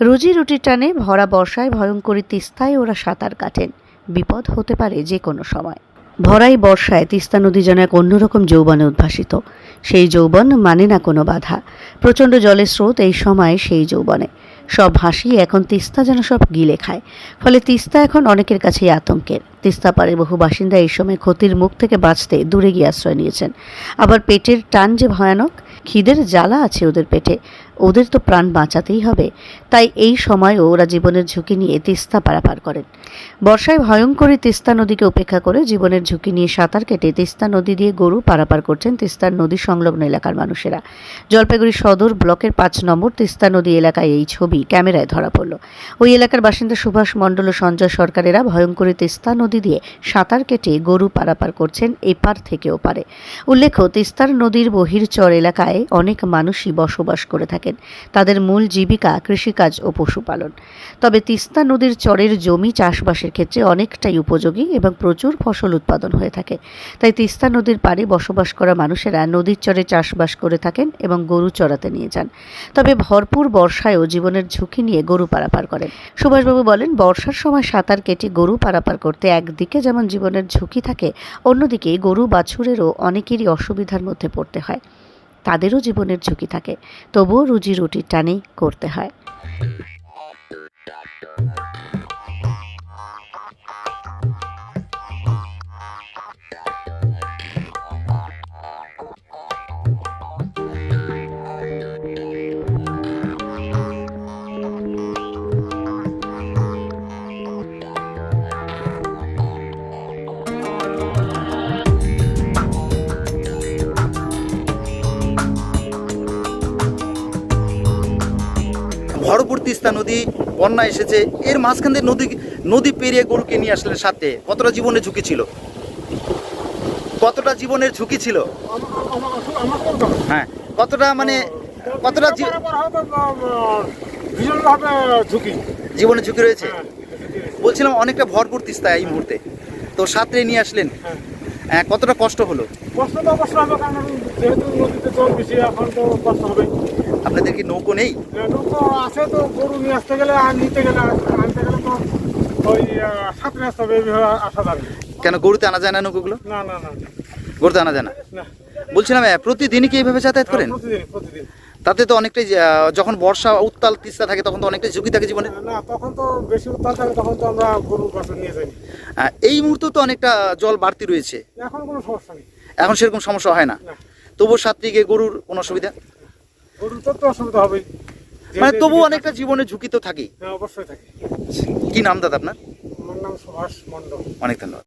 রুজি রুটির টানে ভরা বর্ষায় ভয়ঙ্করী তিস্তায় ওরা সাঁতার কাটেন। বিপদ হতে পারে যে কোনো সময়। ভরাই বর্ষায় তিস্তা নদী যেন এক অন্যরকম যৌবনে উদ্ভাসিত। সেই যৌবন মানে না কোনো বাধা। প্রচণ্ড জলের স্রোত এই সময় সেই যৌবনে। সব ভাসিয়ে এখন তিস্তা যেন সব গিলে খায়। ফলে তিস্তা এখন অনেকের কাছেই আতঙ্কের। তিস্তা পাড়ের বহু বাসিন্দা এই সময় ক্ষতির মুখ থেকে বাঁচতে দূরে গিয়ে আশ্রয় নিয়েছেন। আবার পেটের টান যে ভয়ানক, খিদের জ্বালা আছে ওদের পেটে। ওদের তো প্রাণ বাঁচাতেই হবে। তাই এই সময়ও ওরা জীবনের ঝুঁকি নিয়ে তিস্তা পারাপার করেন। বর্ষায় ভয়ঙ্করী তিস্তা নদীকে উপেক্ষা করে জীবনের ঝুঁকি নিয়ে সাঁতার কেটে তিস্তা নদী দিয়ে গরু পারাপার করছেন তিস্তার নদী সংলগ্ন এলাকার মানুষেরা। জলপাইগুড়ি সদর ব্লকের পাঁচ নম্বর তিস্তা নদী এলাকায় এই ছবি ক্যামেরায় ধরা পড়ল। ওই এলাকার বাসিন্দা সুভাষ মণ্ডল ও সঞ্জয় সরকারেরা ভয়ঙ্করী তিস্তা নদী দিয়ে সাঁতার কেটে গরু পারাপার করছেন এপার থেকে ওপারে। উল্লেখ্য, তিস্তার নদীর বহির্চর এলাকায় অনেক মানুষই বসবাস করে থাকেন। তাদের মূল জীবিকা কৃষিকাজ ও পশুপালন। তবে তিস্তা নদীর চরের জমি চাষবাসের ক্ষেত্রে অনেকটাই উপযোগী এবং প্রচুর ফসল উৎপাদন হয়ে থাকে। তাই তিস্তা নদীর পাড়ে বসবাস করা মানুষেরা নদীর চরে চাষবাস করে থাকেন এবং গরু চড়াতে নিয়ে যান। তবে ভরপুর বর্ষায়ও জীবনের ঝুঁকি নিয়ে গরু পারাপার করেন। সুভাষবাবু বলেন, বর্ষার সময় সাঁতার কেটে গরু পারাপার করতে একদিকে যেমন জীবনের ঝুঁকি থাকে, অন্যদিকে গরু বাছুরেরও অনেকেরই অসুবিধার মধ্যে পড়তে হয়। তাদেরও জীবনের ঝুঁকি থাকে তবুও রুজি রুটির টানেই করতে হয়। ভরপুর তিস্তা নদী বন্যা এসেছে। এর মাঝখান দিয়ে নদী নদী পেরিয়ে গরুকে নিয়ে আসলেন সাথে। কতটা জীবনের ঝুঁকি ছিল? কতটা জীবনের ঝুঁকি ছিল? হ্যাঁ কতটা মানে কতটা ঝুঁকি জীবনের ঝুঁকি রয়েছে। বলছিলাম অনেকটা ভরপুর তিস্তা এই মুহূর্তে। তো সাথে নিয়ে আসলেন। হ্যাঁ। হ্যাঁ, কতটা কষ্ট হলো? কষ্ট তো অবশ্য হবে কারণ যেহেতু নদীতে জল বেশি এখন তো কষ্ট হবে আপনাদের কি নৌকো নেই? নৌকো আছে তো গরু নিয়ে আসতে গেলে আর নিতে গেলে আনতে গেলে তো ওই সাঁতরে আসতে হবে এইভাবে আসা যাবে কেন গরুতে আনা যায় না নৌকোগুলো? না না না গরুতে আনা যায় না? বলছিলাম প্রতিদিনই কি এইভাবে যাতায়াত করেন? প্রতিদিন প্রতিদিন। তাতে তো অনেকটাই যখন বর্ষা উত্তাল তিস্তা থাকে তখন তো অনেকটাই ঝুঁকি থাকে জীবনে। না তখন তো বেশি উত্তাল থাকে তখন তো আমরা গরুর বাছুর নিয়ে যাই। এই মুহূর্তে তো অনেকটা জল বাড়তি রয়েছে। এখন কোনো সমস্যা নেই। এখন সেরকম সমস্যা হয় না। তবু তবুও দিকে গরুর কোনো অসুবিধা? গরুর তো অসুবিধা হবেই। মানে তবু অনেকটা জীবনে ঝুঁকি তো থাকেই। হ্যাঁ অবশ্যই থাকে। কি নাম দাদা আপনার? আমার নাম সুভাষ অনেক ধন্যবাদ।